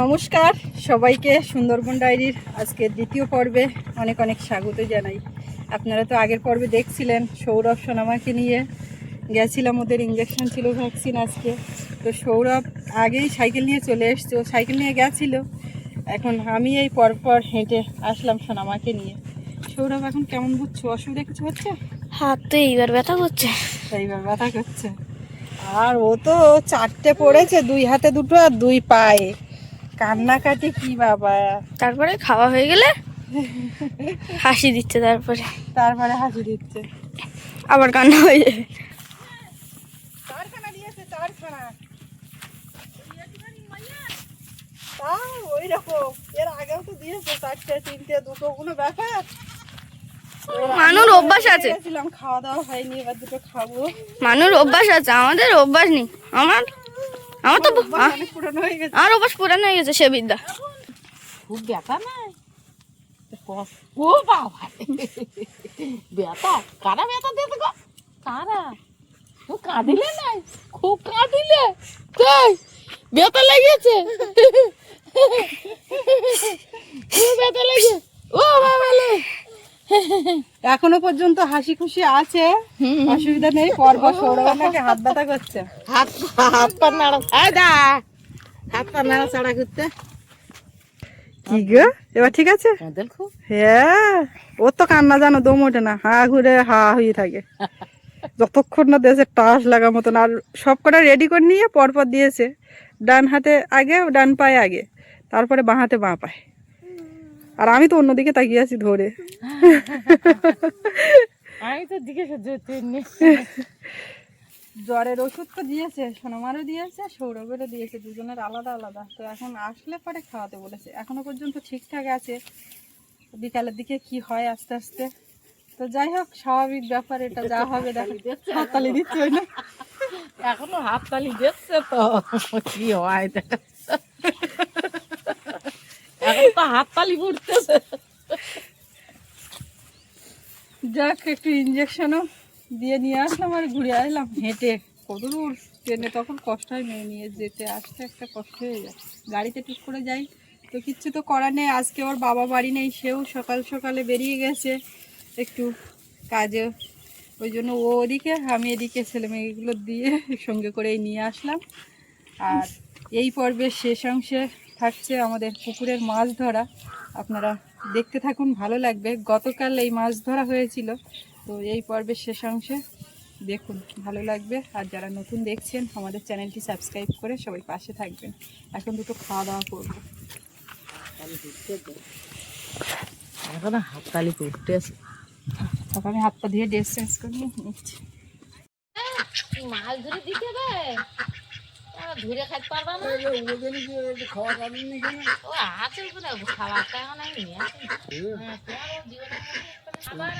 নমস্কার সবাইকে সুন্দরবন ডায়েরির আজকে দ্বিতীয় পর্বে অনেক অনেক স্বাগত জানাই। আপনারা তো আগের পর্বে দেখছিলেন সৌরভ সোনামাকে নিয়ে গেছিলাম ওদের ইঞ্জেকশন ছিল ভ্যাকসিন আজকে। তো সৌরভ আগেই সাইকেল নিয়ে চলে এসছে সাইকেল নিয়ে গেছিল। এখন আমি এই পরপর হেঁটে আসলাম সোনামাকে নিয়ে। সৌরভ এখন কেমন বুঝছ? অসুবিধা কিছু হচ্ছে? হাত তো এইবার ব্যথা করছে। এইবার ব্যথা করছে। আর ও তো চারটে পড়েছে দুই হাতে দুটো আর দুই পায়ে। কান্নাকাটি কি বাবা। তারপরে খাওয়া হয়ে গেলে হাসি দিচ্ছে তারপরে। তারপরে হাসি দিচ্ছে। আবার কান্না হয়ে যাবে। ওই রকম। এর আগেও তো দিয়েছে চারটে তিনটে দুটো কোনো ব্যাপার? মানুর অভ্যাস আছে। খাওয়া দাওয়া হয়নি এবার দুটো খাব। মানুর অভ্যাস আছে আমাদের অভ্যাস নেই। আমার আমার তো হয়ে আমার অভ্যাস পুরানো হয়ে গেছে সে বিদ্যা। খুব ব্যথা নাই? ও বাবা। ব্যথা? কারা ব্যথা দিতে গো? কারা? ও কাঁদিলে নাই? খুব কাঁদিলে। তাই ব্যথা লেগেছে। খুব ব্যথা লেগে ও বাবা এখনও পর্যন্ত হাসি খুশি আছে। অসুবিধা নেই পরপর সৌরভ হাত ব্যথা করছে। হাত হাত পা নাড়া। দা হাত পা নাড়া ছাড়া করতে কি গো? এবার ঠিক আছে? হ্যাঁ ওর তো কান্না জানো দম ওঠে না। হা ঘুরে হা হয়ে থাকে। যতক্ষণ না দেশে টাস লাগা মতন আর সব কটা রেডি করে নিয়ে পরপর দিয়েছে। ডান হাতে আগে ডান পায়ে আগে। তারপরে বাঁ হাতে বাঁ পায়ে। আর আমি তো অন্যদিকে তাকিয়ে আছি ধরে। আমি তো দিকে সহ্য নেই জ্বরের ওষুধ তো দিয়েছে সোনামারও দিয়েছে সৌরভেরও দিয়েছে দুজনের আলাদা আলাদা। তো এখন আসলে পরে খাওয়াতে বলেছে। এখনও পর্যন্ত ঠিকঠাক আছে। বিকালের দিকে কি হয় আস্তে আস্তে। তো যাই হোক স্বাভাবিক ব্যাপার এটা যা হবে দেখো। হাততালি দিচ্ছে। না। এখনও হাত তালি দেখছে তো কি হয় দেখা। এখন তো হাত তালি যাক, একটু ইঞ্জেকশনও দিয়ে নিয়ে আসলাম আর ঘুরে আসলাম হেঁটে। কত দূর? ট্রেনে তখন কষ্ট হয় মেয়ে নিয়ে যেতে আসতে একটা কষ্ট হয়ে যায়। গাড়িতে ঠিক করে যাই। তো কিচ্ছু তো করার নেই, আজকে ওর বাবা বাড়ি নেই, সেও সকাল সকালে বেরিয়ে গেছে। একটু কাজে। ওই জন্য ও ওদিকে, আমি এদিকে ছেলে মেয়েগুলো দিয়ে সঙ্গে করেই নিয়ে আসলাম। আর এই পর্বের শেষ অংশে থাকছে আমাদের পুকুরের মাছ ধরা। আপনারা দেখতে থাকুন ভালো লাগবে। গতকাল এই মাছ ধরা হয়েছিল। তো এই পর্বের শেষ অংশে দেখুন ভালো লাগবে। আর যারা নতুন দেখছেন আমাদের চ্যানেলটি সাবস্ক্রাইব করে সবাই পাশে থাকবেন। এখন দুটো খাওয়া দাওয়া করব। এখন আমি হাত পা ধুয়ে ড্রেস চেঞ্জ করে নিচ্ছি। মাছ ধরে দিতে হবে? ধরে খাইতে পারবা না? ও আছে ওখানে খাবারটা এখন আমি নিয়ে আসি। হ্যাঁ, তোমার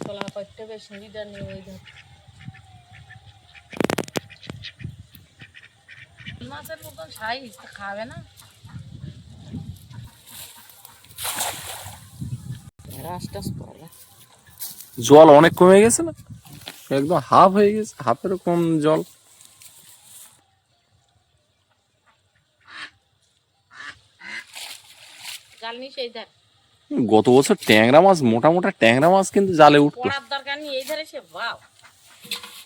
ও করতে হবে সিঁড়িটা নিয়ে ওই ধর মাছের মতন সাইজ খাবে না। রাস টাস পড়বে জল অনেক কমে গেছে না? একদম হাফ হয়ে গেছে হাফেরও কম জল। গত বছর ট্যাংরা মাছ মোটা মোটা ট্যাংরা মাছ কিন্তু জালে উঠতো।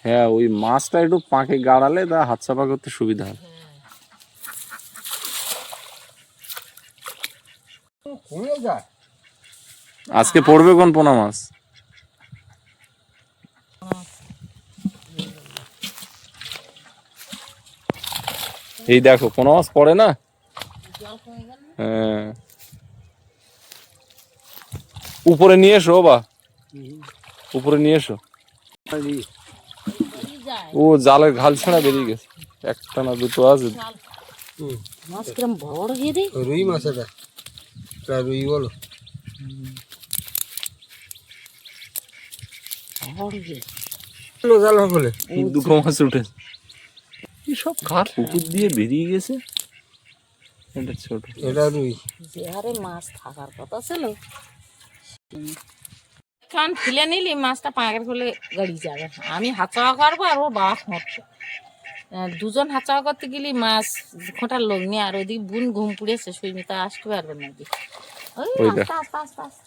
হ্যাঁ ওই মাছটা একটু পাঁকে গাড়ালে তা হাত চাপা করতে সুবিধা হয়। আজকে পড়বে কোন পোনা মাছ? এই দেখো পোনা মাছ পড়ে না? হ্যাঁ। উপরে নিয়ে এসো বা উপরে নিয়ে এসো। ও জালের ঘাল ছাড়া বেরিয়ে গেছে। একটা না দুটো আছে। মাছ কিরম বড় বড় দিয়ে রুই মাছ এটা। এটা রুই বলো। বড় দুটো মাছ উঠেছে। সব ঘাট পুকুর দিয়ে বেরিয়ে গেছে। এটা ছোট। এটা রুই। যে হারে মাছ থাকার কথা ছিল। খান ফেলে নিলি মাছটা পাঁকের খুলে গাড়ি যাবে। আমি হাঁচাওয়া করব আর ও বাবা খোঁটছে আহ, দুজন হাঁচাওয়া করতে গেলি মাছ খোঁটার লোক নিয়ে আর ওদিকে বুন ঘুম পুড়েছে সৈমিতা আসতে পারবে না ওই ওইটা। আস্তে আস্তে আস্তে আস্তে।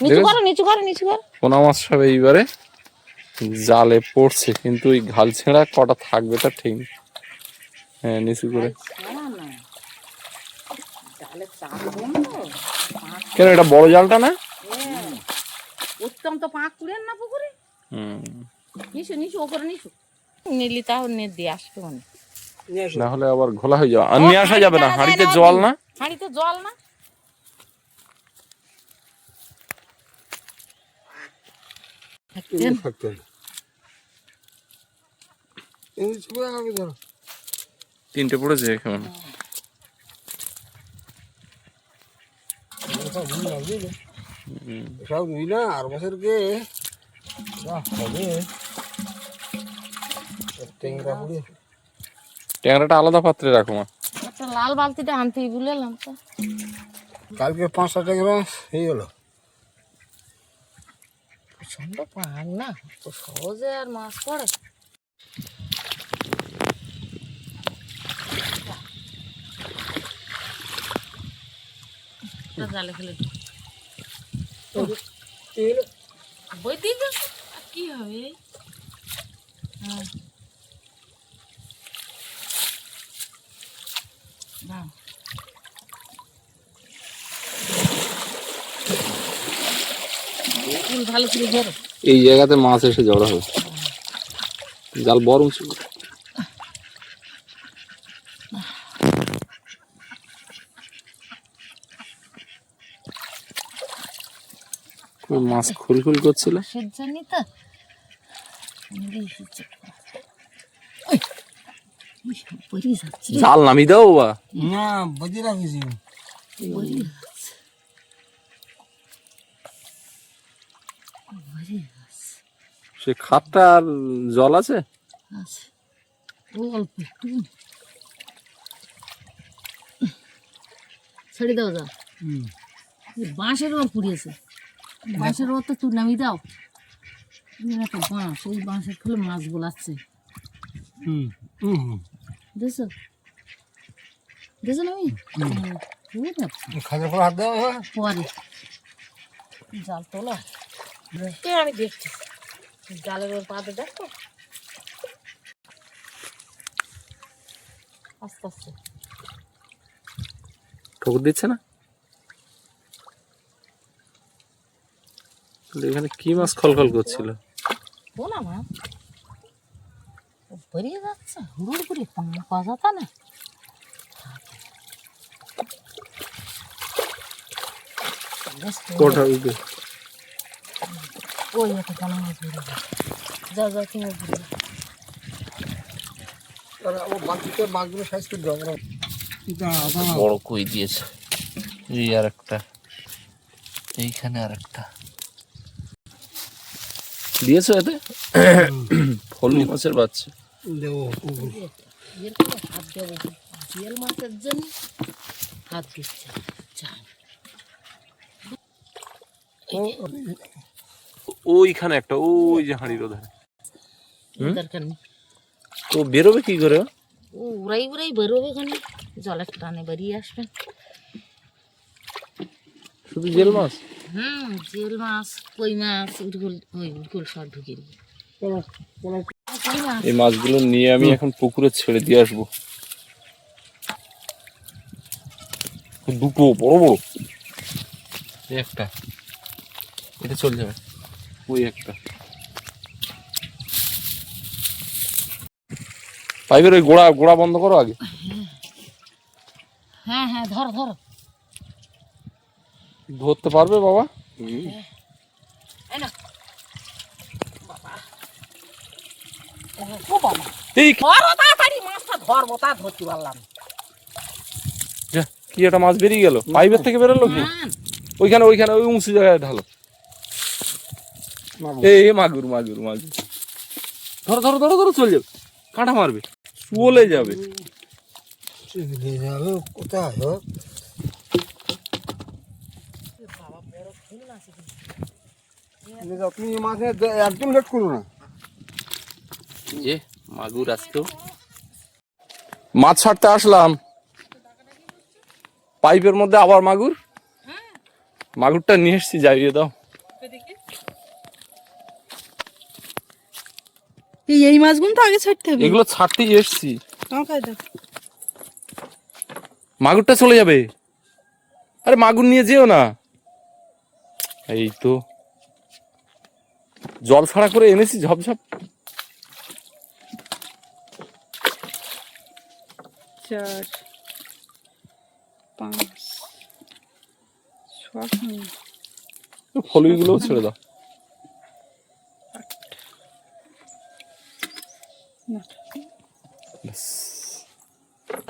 নিচু করো নিচু করো নিচু করো। পোনা মাছ সব এইবারে। জালে পড়ছে কিন্তু ওই ঘাল ছেঁড়া কটা থাকবে তা ঠিক। হ্যাঁ নিচু করে। কেন এটা বড় জালটা না। উত্তম তো পাঁক পুড়েন না পুকুরে হুম নিচু নিচু ওপরে নিচু নিলি তাহলে নিয়ে দিয়ে আসবে। না হলে আবার ঘোলা হয়ে যাবে। আর নিয়ে আসা যাবে না হাঁড়িতে হাঁড়িতে জল না? হাঁড়িতে জল না এমনি থাকতে হবে এমনি ছুঁয়ে আগে ধরো তিনটে পড়েছে কেমন সব ভুল না বুঝলে সব রুই না আর বছরকে যা হবে। পুড়ে। ট্যাংরাটা আলাদা পাত্রে রাখো মা। একটা লাল বালতিটা আনতেই ভুলেলাম তো। কালকে পাঁচটা টেংরা হয়ে গেল প্রচণ্ড পান না তো সহজে আর মাছ পড়ে জালে ফেলে। বই দিয়ে কি হবে? হ্যাঁ দাও। ফুল ভালো করে ধরো এই জায়গাতে মাছ এসে জড়ো হবে জাল বড় উঁচু মাছ খুলখুল করছিল? তো। জাল নামিয়ে দাও বা না বাজি রাখিছি বেরিয়ে যাচ্ছে বেরিয়ে যাচ্ছে সে খাতটা আর জল আছে? অল্প ছেড়ে দাও যা হুম। বাঁশের ওর পুড়িয়েছে। বাঁশের ওর তো তুই নামিয়ে দাও। একটা বাঁশ ওই বাঁশের খুলে মাছ গোলাচ্ছে। হুম হুম হুম। দেখছ? দেখছ না আমি? খুব যাচ্ছে। হাত দেওয়া পরে। জাল তোলা। এ আমি দেখছি। জালের ওর পাতে দেখো। আস্তে আস্তে। ঠোকর দিচ্ছে না? এখানে কি মাছ খলখল করছিল? শোনা মা। বেরিয়ে যাচ্ছে হুড়ুর করে পাওয়া যাতা না। কোটা উঠে ওই একটা কালো মাছ বেরিয়ে যাও যাও তুমি দাঁড়াও। বড় কই দিয়েছে? এই আর একটা। এইখানে আর একটা। দিয়েছ এতে? ফলমি মাছের বাচ্চা। দেবো হাত দেবো জিয়াল মাছের জন্য হাত দিচ্ছে। ওইখানে একটা ওই যে হাঁড়ির ওধারে। ও বেরোবে কি করে? ও? উড়াই উড়াই বেরোবে ওখানে জলের টানে বেরিয়ে আসবেন শুধু জেল মাছ? হুম জিয়াল মাছ কই মাছ উটগুল ওই উটগুল সব ঢুকে দিই। এই মাছগুলো নিয়ে আমি এখন পুকুরে ছেড়ে দিয়ে আসব। দুটো বড় বড়। এই একটা। এটা চলে যাবে। ওই একটা। পাইপের ওই গোড়া গোড়া বন্ধ করো আগে। হ্যাঁ হ্যাঁ ধরো ধরো। ধরতে পারবে বাবা? কি একটা মাছ বেরিয়ে গেল? পাইপের থেকে বেরোলো কি? ওইখানে ওইখানে ওই উঁচু জায়গায় ঢালো। এই মাগুর মাগুর মাগুর। ধরো ধরো ধরো ধরো চলে যাবে। কাঁটা মারবে। চলে যাবে। চলে যাবে কোথায় তুমি মাঝে একদম লেট করো না। যে মাগুর আসতো মাছ ছাড়তে আসলাম। পাইপের মধ্যে আবার মাগুর। মাগুরটা নিয়ে এসছি যাইয়ে দাও। এই এই মাছগুলো তো আগে ছাড়তে হবে। এগুলো ছাড়তেই এসছি। মাগুরটা চলে যাবে। আরে মাগুর নিয়ে যেও না। এই তো। জল ছাড়া করে এনেছি ঝপঝপ। চার পাঁচ ছয়। ছেড়ে দাও।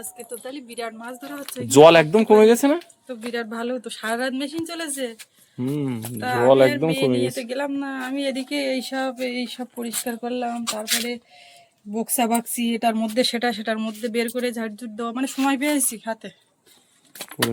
আজকে তো তাহলে বিরাট মাছ ধরা হচ্ছে। জল একদম কমে গেছে না? তো বিরাট ভালো তো সারা রাত মেশিন চলেছে। হুম জল একদম কমে গেছে। গেলাম না। আমি এদিকে এইসব এইসব পরিষ্কার করলাম। তারপরে বক্সা বাক্সি এটার মধ্যে সেটা সেটার মধ্যে বের করে ঝাড়ঝুট দেওয়া। মানে সময় পেয়েছি হাতে। করে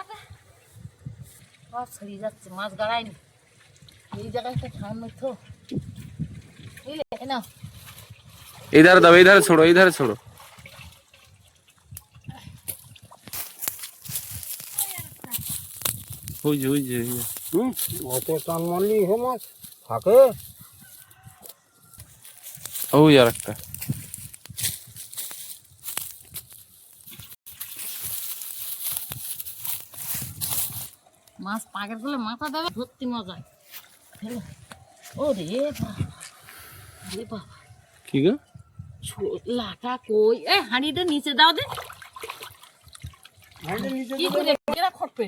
মাছ ছড়িয়ে যাচ্ছে মাছ গাড়াইনি এই জায়গায় একটা ঠান্ডা তো বুঝলে না এই ধারে দাও এই ধারে ছোড়ো এই ধারে ছোড়ো ওই যে ওই যে ওই যে। হুম অত টান মারলি হে মাছ থাকে ওই আর একটা মাছ পাকেরগুলো মাথা দেবে ধরতে মজায় ও রে বাবা রে বাবা। কি গো? লাটা কই? এ হাঁড়িটা নিচে দাও দে। কি করে এরা খটবে?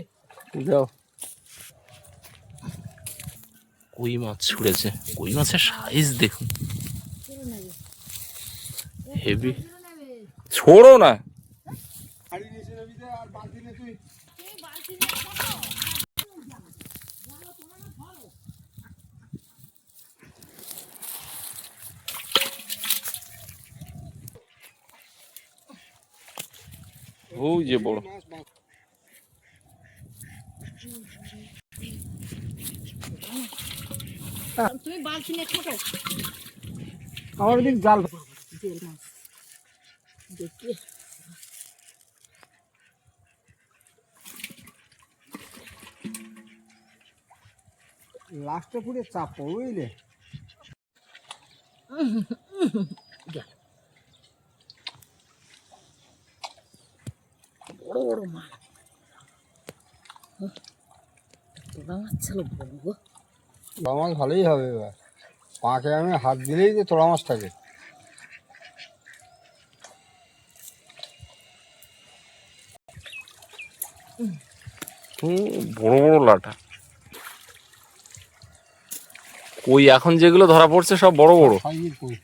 যাও। কই মাছ ছুড়েছে কই মাছের সাইজ দেখুন। হেভি ছোড়ো না হাড়ি নিচে নেবি দে আর বালতি নে তুই ওই যে বড় তুমি বালতি নিয়ে খোটো আমার দিক জাল দেখি লাস্টে পুরে চাপ বুঝলে বড় বড় মাছ তোরা মাছ ছিল ভালোই হবে এবার। পাঁকে আমি হাত দিলেই যে তোড়া মাছ থাকে। বড় বড় লাটা। কই এখন যেগুলো ধরা পড়ছে সব বড় বড় সাইজের কই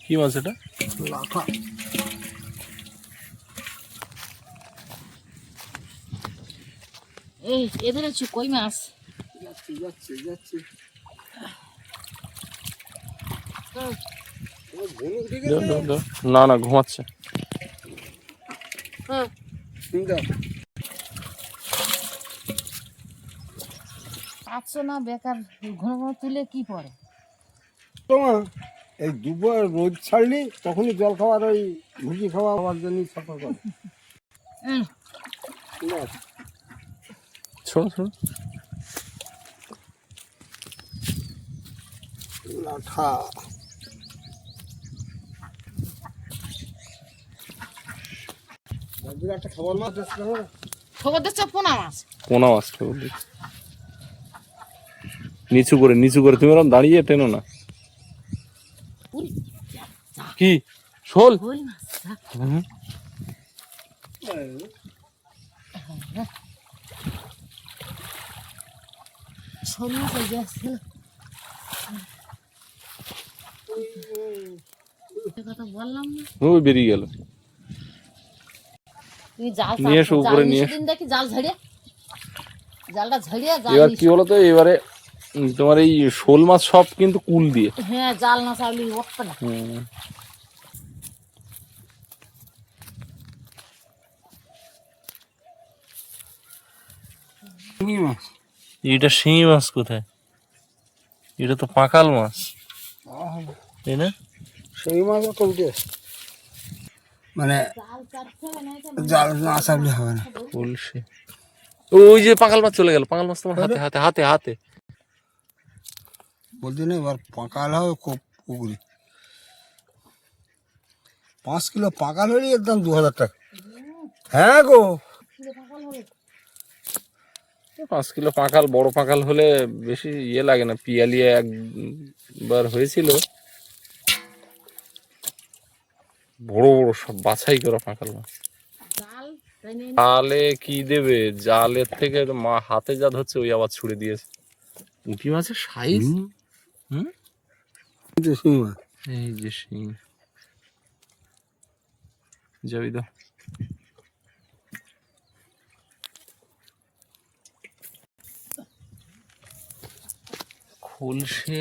কি মাছ এটা? লাঠা। এই এদের হচ্ছে কই মাছ? যাচ্ছে যাচ্ছে যাচ্ছে। না না ঘুমাচ্ছে। হ্যাঁ। পাঁচশো না বেকার? ঘন ঘন তুলে কি পড়ে তোমার এই দুপুর রোদ ছাড়লি তখনই জল খাওয়ার ওই ভুজি খাওয়া হওয়ার জন্য সফর করে। ছোড়ো ছোড়ো লাঠা। একটা খাবার মাছ খবর দিচ্ছে পোনা মাছ? পোনা মাছটা বলি নিচু করে নিচু করে। তুমি ওরকম দাঁড়িয়ে টেনো না। কি? শোল? ওই বেরিয়ে গেল। নিয়ে এসো, উপরে নিয়ে নিচে জাল ঝাড়িয়ে। জালটা ঝাড়িয়ে এবার কি বলতো এবারে তোমার এই শোল মাছ সব কিন্তু কুল দিয়ে। হ্যাঁ জাল না চাইলে উঠবে না। শিঙি মাছ। এটা শিঙি মাছ কোথায়? এটা তো পাকাল মাছ। তাই না? শিঙি মাছও কমতে মানে জাল না চাপলে হবে না। ওই যে পাকাল মাছ চলে গেল। পাকাল মাছ তোমার হাতে হাতে হাতে হাতে। বলছি না এবার পাকাল হবে খুব পুকুরে। পাঁচ কিলো পাকাল হলে এর দাম দু হাজার টাকা। হ্যাঁ গো। পাঁচ কিলো পাকাল বড় পাকাল হলে বেশি ইয়ে লাগে না পিয়ালিয়ে একবার হয়েছিল। বড় বড় সব বাছাই করা পাকাল মাছ জালে কি দেবে? জালের থেকে মা হাতে যা ধরছে ওই আবার ছুড়ে দিয়েছে। পুঁটি মাছের সাইজ হুম? এই যে শিঙি মাছ এই যে শিং যাবি তো। খোলসে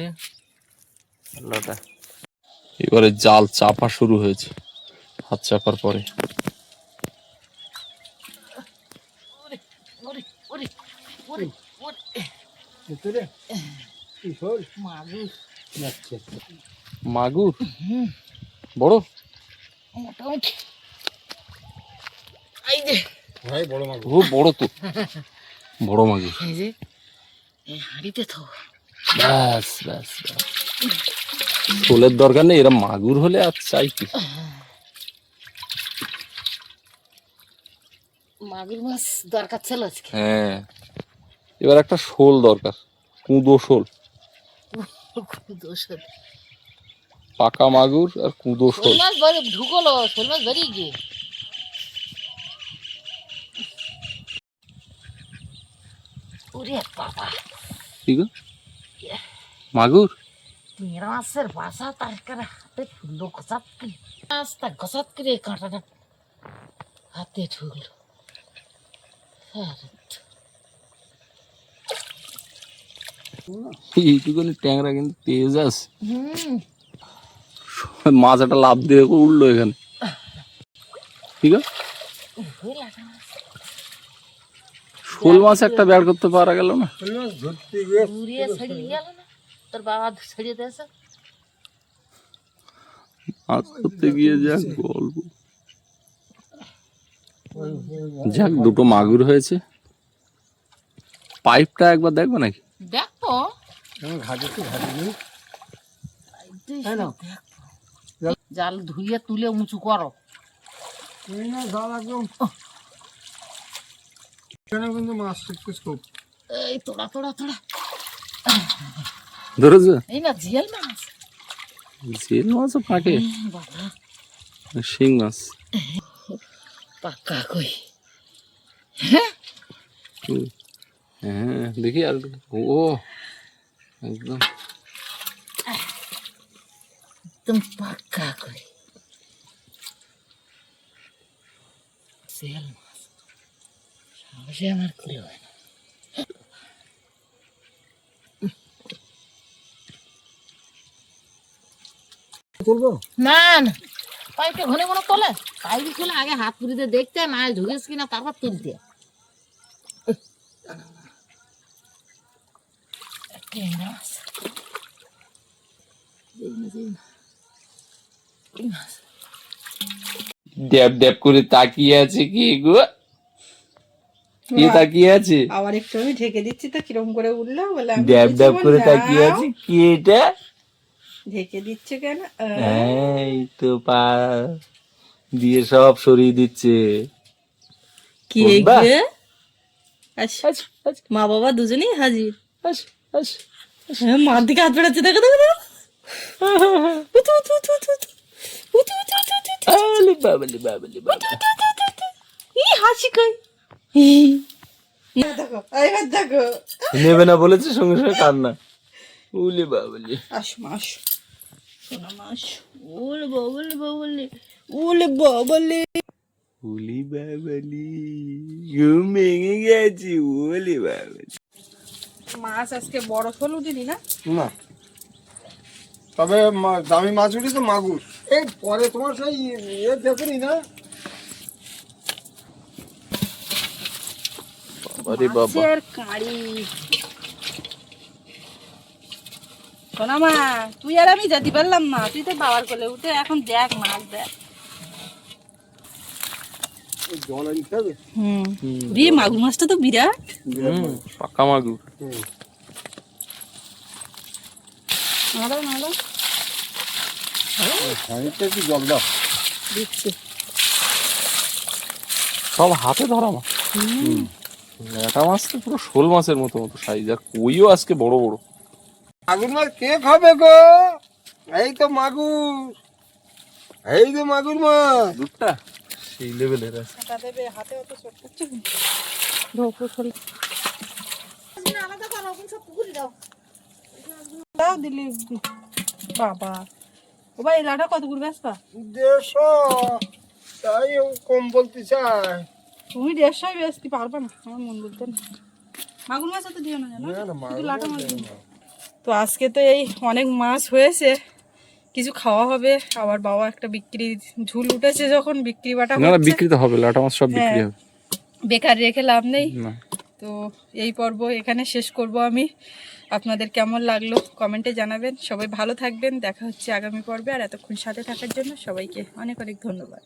লাটা এবারে জাল চাপা শুরু হয়েছে হাত চাপার পরে। ওরে ওরে ওরে ওরে মাগুর। যাচ্ছে মাগুর? বড়? মোটামুটি। এই যে। ভাই বড় মাছ ও বড় তো। বড় মাগুর। এই যে এই হাঁড়িতে তো ব্যাস ব্যাস ব্যাস। শোলের দরকার নেই এরা মাগুর হলে আর চাই কি? মাগুর মাছ দরকার ছিল আজকে। হ্যাঁ। এবার একটা শোল দরকার। কুঁদো শোল। পাকা মাগুর আর কুঁদো শোল মাছ বেরিয়ে ঢুকলো শোল মাছ বেরিয়ে গিয়ে। ওরে বাবা। ঠিক মাগুর? মাছের বাসা তার করে হাতে ফুললো গসাত করে মাছটা গসাত করে কাঁটাটা হাতে ঢুকলো আরে এইটুকুনি ট্যাংরা কিন্তু তেজ আছে। হুম। মাছ একটা লাভ দিয়ে উঠল এখানে। ঠিক আছে। শোল মাছ একটা বের করতে পারা গেল না? মাছ ধরতে গিয়ে ঘুরিয়ে গেল না? তোর বাবা ছাড়িয়ে দিয়েছে? মাছ ধরতে গিয়ে যাক গল্প। যাক দুটো মাগুর হয়েছে। পাইপটা একবার দেখবে নাকি? দেখ। ঘাটে তো ঘাটে নেই। জাল ধুইয়ে তুলে উঁচু করো। এই না জাল একদম। এখানে কিন্তু মাছ খুব। এই তোড়া তোড়া তোড়া। ধরেছে? এই না জিয়াল মাছ। মাছও শিং মাছ। পাক্কা কই। হুম। হ্যাঁ দেখি আর ও একদম। একদম পাক্কা কই জিয়াল মাছ। সাহসে আমার খুলে হয় না। তুলবো? না না। পাইপটা ঘন ঘন তোলে। পাইপ খুলে আগে হাত পুরিতে দেখতে মাছ ঢুকেছ কিনা তারপর তুলতে মাছ। ড্যাব ড্যাব করে তাকিয়ে আছে কি গো? কি তাকিয়ে আছে? আবার একটু আমি ঢেকে দিচ্ছি তো কিরম করে উঠল বলে আমি ড্যাব ড্যাব করে তাকিয়ে আছে কি এটা? ঢেকে দিচ্ছে কেন? এই তো পা দিয়ে সব সরিয়ে দিচ্ছে। কি বাহ। এগিয়ে আচ্ছা মা বাবা দুজনেই হাজির? হ্যাঁ মার দিকে হাত বেড়াচ্ছে দেখো দেখো দেখো নেবে না বলেছে সঙ্গে সঙ্গে কান্না উলে বাবালে আসো মা আসো শোনো মা আসো ওলে বাবলে বাবলে ওলে বাবলে উলি বাবালি ঘুম ভেঙে গেছি ওলে বাবালি মাছ আজকে বড় শোল উঠিনি না? না। তবে দামি মাছ উঠি তো মাগুর। এই পরে তোমার সেই ইয়ে দেখুনি না? আরে বাবা। মাছের কাঁড়ি। শোনা মা তুই আর আমি যেতে পারলাম না। তুই তো বাবার কোলে উঠে এখন দেখ মাছ দেখ। জল আনতে হবে হুম। রে মাগুর মাছটা তো বিরাট। পাকা মাগুর। নাড়ো নাড়ো খানিকটা একটু জল দাও? দিচ্ছি সব হাতে ধরা মাছ। ল্যাটা মাছ তো পুরো শোল মাছের মতো মতো সাইজ আর কইও আজকে বড় বড়। মাগুর মাছ কে খাবে গো? এই তো মাগুর। এই তো মাগুর মাছ। দুধটা? সেই লেভেলের দিলি বাবা। ও ভাই লাটা কত করে বেসবা দেড়শো। তাই ও কম বলতে চাই তুমি দেড়শোই বেচতে পারবে না। আমার মন বলতে না। মাগুর মাছ তো দিও না জানো? লাটা মাছ তো আজকে তো এই অনেক মাছ হয়েছে। কিছু খাওয়া হবে আবার বাবা একটা বিক্রি ঝুল উঠেছে যখন বিক্রি বাটা না বিক্রি তো হবে লাটা মাছ সব বিক্রি হ্যাঁ। হবে। বেকার রেখে লাভ নেই। তো এই পর্ব এখানে শেষ করব আমি। আপনাদের কেমন লাগল কমেন্টে জানাবেন। সবাই ভালো থাকবেন দেখা হচ্ছে আগামী পর্বে। আর এতক্ষণ সাথে থাকার জন্য সবাইকে অনেক অনেক ধন্যবাদ।